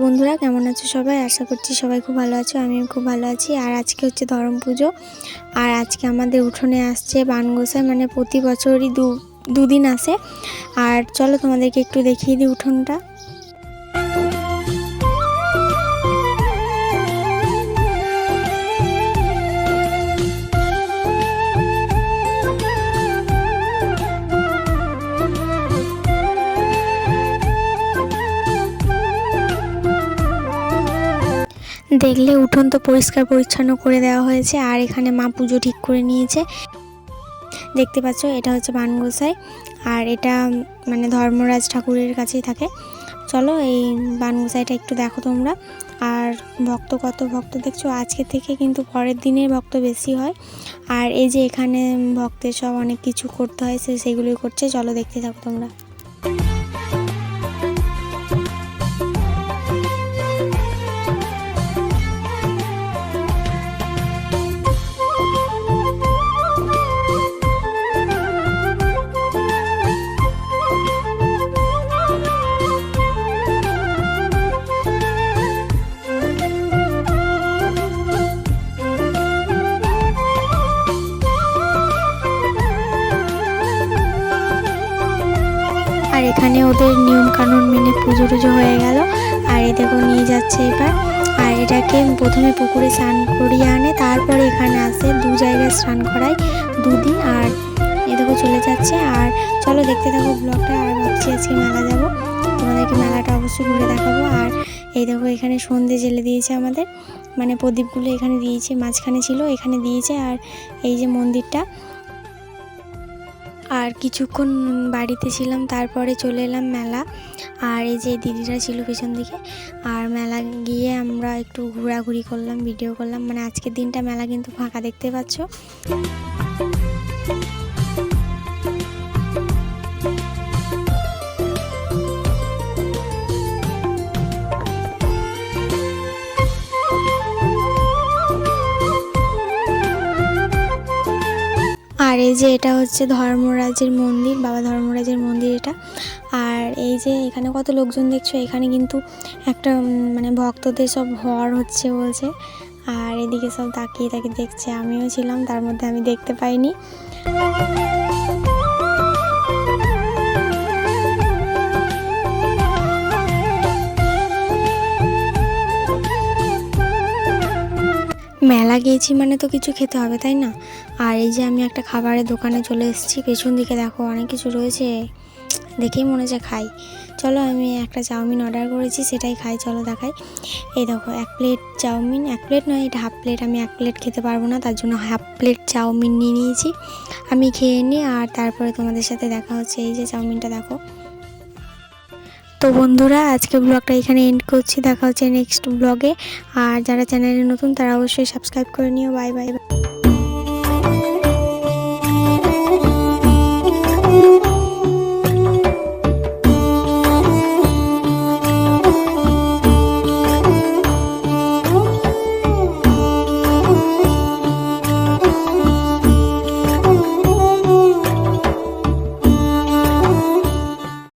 বন্ধুরা, কেমন আছো সবাই? আশা করছি সবাই খুব ভালো আছো, আমিও খুব ভালো আছি। আর আজকে হচ্ছে ধরম পুজো। আর আজকে আমাদের উঠোনে আসছে বানগোসাই মানে প্রতি বছরই দু, দুদিন আসে। আর চলো তোমাদেরকে একটু দেখিয়ে দিই উঠোনটা। দেখলে উঠোন তো পরিষ্কার পরিচ্ছন্ন করে দেওয়া হয়েছে, আর এখানে মা পুজো ঠিক করে নিয়েছে। দেখতে পাচ্ছ, এটা হচ্ছে বানগোসাই, আর এটা মানে ধর্মরাজ ঠাকুরের কাছেই থাকে। চলো এই বানগোসাইটা একটু দেখো তোমরা, আর ভক্ত কত ভক্ত দেখছ? আজকে থেকে কিন্তু পরের দিনের ভক্ত বেশি হয়। আর এই যে এখানে ভক্তের সব অনেক কিছু করতে হয়, সে সেগুলোই করছে। চলো দেখতে থাকো তোমরা। এখানে ওদের নিয়ম কানুন মেনে পুজো টুজো হয়ে গেল। আর এ নিয়ে যাচ্ছে এবার। আর এটাকে প্রথমে পুকুরে স্নান করিয়ে আনে, তারপরে এখানে আসে দু জায়গায় স্নান করায়, দুদিন আর এ দেখো চলে যাচ্ছে। আর চলো দেখতে থাকো ব্লগটা, আর ভাবছি আজকে মেলা যাব। তোমাদেরকে মেলাটা অবশ্যই ঘুরে দেখাবো। আর এই দেখো এখানে সন্ধে জেলে দিয়েছে আমাদের। মানে প্রদীপগুলো এখানে দিয়েছে, মাঝখানে ছিল, এখানে দিয়েছে। আর এই যে মন্দিরটা আর কিছুক্ষণ বাড়িতে ছিলাম, তারপরে চলে এলাম মেলা। আর এই যে দিদিরা ছিল পেছন দিকে, আর মেলা গিয়ে আমরা একটু ঘোরাঘুরি করলাম ভিডিও করলাম। মানে আজকের দিনটা মেলা কিন্তু ফাঁকা দেখতে পাচ্ছ। এই যে এটা হচ্ছে ধর্মরাজের মন্দির, বাবা ধর্মরাজের মন্দির এটা। আর এই যে এখানে কত লোকজন দেখছ, এখানে কিন্তু একটা মানে ভক্তদের সব হর হচ্ছে বলছে। আর এদিকে সব তাকিয়ে তাকিয়ে দেখছে, আমিও ছিলাম, তার মধ্যে আমি দেখতে পাইনি। মেলা গিয়েছি মানে তো কিছু খেতে হবে, তাই না? আর এই যে আমি একটা খাবারের দোকানে চলে এসেছি, পেছন দিকে দেখো অনেক কিছু রয়েছে, দেখেই মনে হচ্ছে খাই। চলো আমি একটা চাউমিন অর্ডার করেছি, সেটাই খাই, চলো দেখাই। এই দেখো, এক প্লেট চাউমিন, এক প্লেট নয়, এটা হাফ প্লেট আমি এক প্লেট খেতে পারব না, তার জন্য হাফ প্লেট চাউমিন নিয়ে নিয়েছি। আমি খেয়ে নিই আর তারপরে তোমাদের সাথে দেখা হচ্ছে, এই যে চাউমিনটা দেখো। তো বন্ধুরা, আজকে ব্লগটা এখানে এন্ড করছি। দেখা হচ্ছে নেক্সট ব্লগে আর যারা চ্যানেলে নতুন, তারা অবশ্যই সাবস্ক্রাইব করে নিও। Bye bye